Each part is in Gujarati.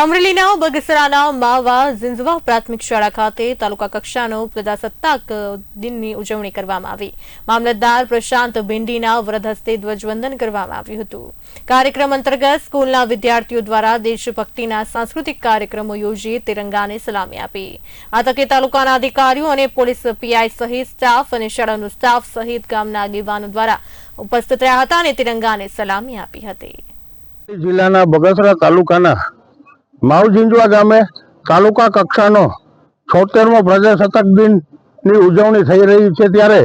અમરેલીના બગસરાના માવા ઝિંઝવા પ્રાથમિક શાળા ખાતે તાલુકા કક્ષાનો પ્રજાસત્તાક દિનની ઉજવણી કરવામાં આવી. મામલતદાર પ્રશાંત ભિંડીના વરદ હસ્તે ધ્વજવંદન કરવામાં આવ્યું હતું. કાર્યક્રમ અંતર્ગત સ્કૂલના વિદ્યાર્થીઓ દ્વારા દેશભક્તિના સાંસ્કૃતિક કાર્યક્રમો યોજી તિરંગાને સલામી આપી. આ તકે તાલુકાના અધિકારીઓ અને પોલીસ પીઆઈ સહિત સ્ટાફ અને શાળાનો સ્ટાફ સહિત ગામના આગેવાનો દ્વારા ઉપસ્થિત રહ્યા હતા અને તિરંગાને સલામી આપી હતી. જિલ્લાના બગસરા તાલુકાના માવઝીંજવા ગામે તાલુકા કક્ષાનો છોતેરમો પ્રજાસત્તાક દિનની ઉજવણી થઈ રહી છે ત્યારે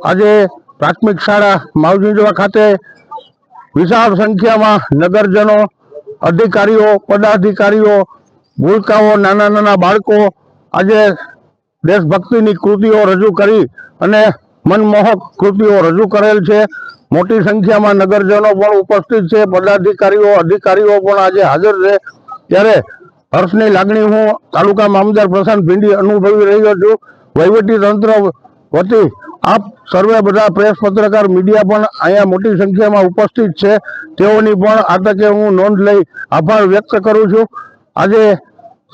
આજે પ્રાથમિક શાળા માવજીંજવા ખાતે વિશાળ સંખ્યામાં નગરજનો, અધિકારીઓ, પદાધિકારીઓ, ભૂલકાઓ, નાના નાના બાળકો આજે દેશભક્તિની કૃતિઓ રજૂ કરી અને મનમોહક કૃતિઓ રજૂ કરેલ છે. મોટી સંખ્યામાં નગરજનો પણ ઉપસ્થિત છે. પદાધિકારીઓ, અધિકારીઓ પણ આજે હાજર છે. ત્યારે હર્ષની લાગણી હું તાલુકા મામદાર પ્રશાંત ભીંડી અનુભવી રહ્યો છું. વહીવટી તંત્ર વતી આપ સર્વે બધા પ્રેસ પત્રકાર, મીડિયા પણ અહીંયા મોટી સંખ્યામાં ઉપસ્થિત છે. તેઓની પણ આ તકે હું નોંધ લઈ આભાર વ્યક્ત કરું છું. આજે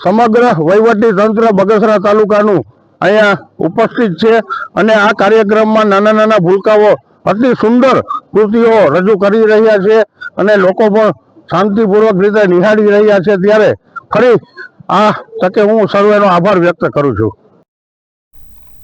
સમગ્ર વહીવટી તંત્ર બગસરા તાલુકાનું અહીંયા ઉપસ્થિત છે અને આ કાર્યક્રમમાં નાના નાના ભૂલકાઓ અતિ સુંદર કૃતિઓ રજૂ કરી રહ્યા છે અને લોકો પણ શાંતિપૂર્વક રીતે નિહાળી રહ્યા છે ત્યારે ફરી આ તકે હું સર્વેનો આભાર વ્યક્ત કરું છું.